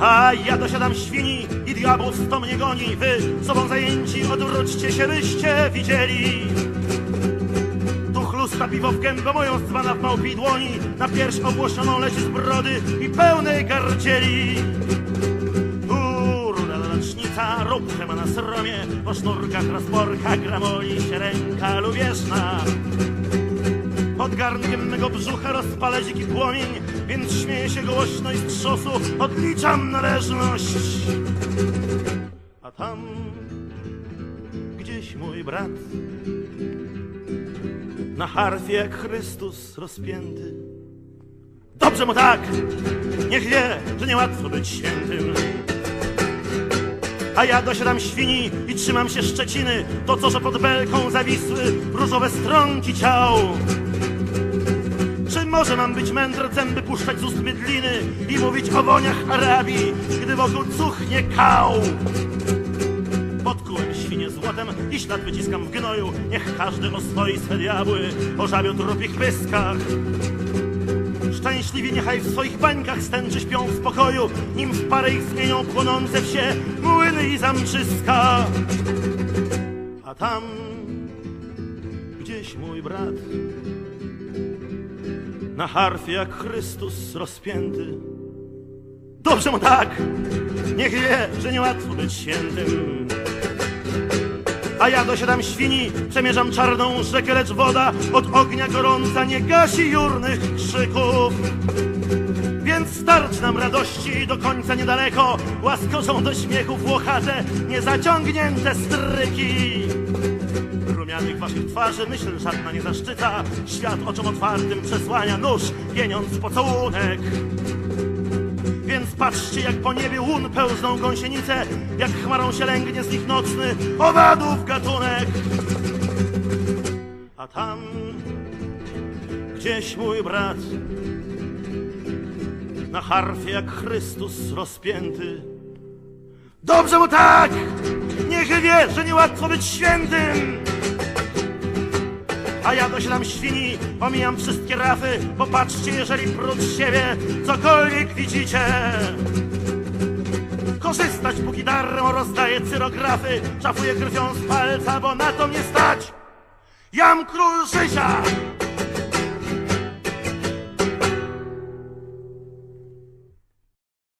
A ja dosiadam świni i diabłów mnie goni. Wy sobą zajęci, odwróćcie się, byście widzieli. Tu chlusta piwo w gębę moją zwana w małpi dłoni. Na pierś obłosioną leci z brody i pełnej gardzieli. Tu ruda lecznica, rób ma na sromie. Po sznurkach rozporka gramoli się ręka lubieżna. Pod garnkiem mego brzucha rozpala dziki płomień, więc śmieję się głośno i z trzosu odliczam należność. A tam gdzieś mój brat na harfie jak Chrystus rozpięty. Dobrze mu tak, niech wie, że niełatwo być świętym. A ja dosiadam świni i trzymam się Szczeciny, to co, że pod belką zawisły różowe stronki ciał. Może mam być mędry, zęby puszczać z ust mydliny i mówić o woniach Arabii, gdy wokół cuchnie kał? Podkułem świnie złotem i ślad wyciskam w gnoju. Niech każdy oswoi swe diabły o żabiu trupich pyskach. Szczęśliwi niechaj w swoich bańkach stęczy śpią w spokoju, nim w parę ich zmienią płonące wsie młyny i zamczyska. A tam gdzieś mój brat na harfie jak Chrystus rozpięty. Dobrze mu tak, niech wie, że niełatwo być świętym. A ja dosiadam świni, przemierzam czarną rzekę, lecz woda od ognia gorąca nie gasi jurnych krzyków. Więc starczy nam radości do końca niedaleko, łaskoczą do śmiechu włocharze niezaciągnięte stryki. Rumianych waszych twarzy myśl żadna nie zaszczyta, świat oczom otwartym przesłania nóż, pieniądz pocałunek. Więc patrzcie, jak po niebie łun pełzną gąsienice, jak chmarą się lęgnie z nich nocny owadów gatunek. A tam gdzieś mój brat na harfie jak Chrystus rozpięty. Dobrze mu tak! Niech wie, że niełatwo być świętym! A ja dosiadam świni, omijam wszystkie rafy. Popatrzcie, jeżeli prócz siebie cokolwiek widzicie. Korzystać póki darmo rozdaję cyrografy. Szafuję krwią z palca, bo na to mnie stać. Jam król Krzysia!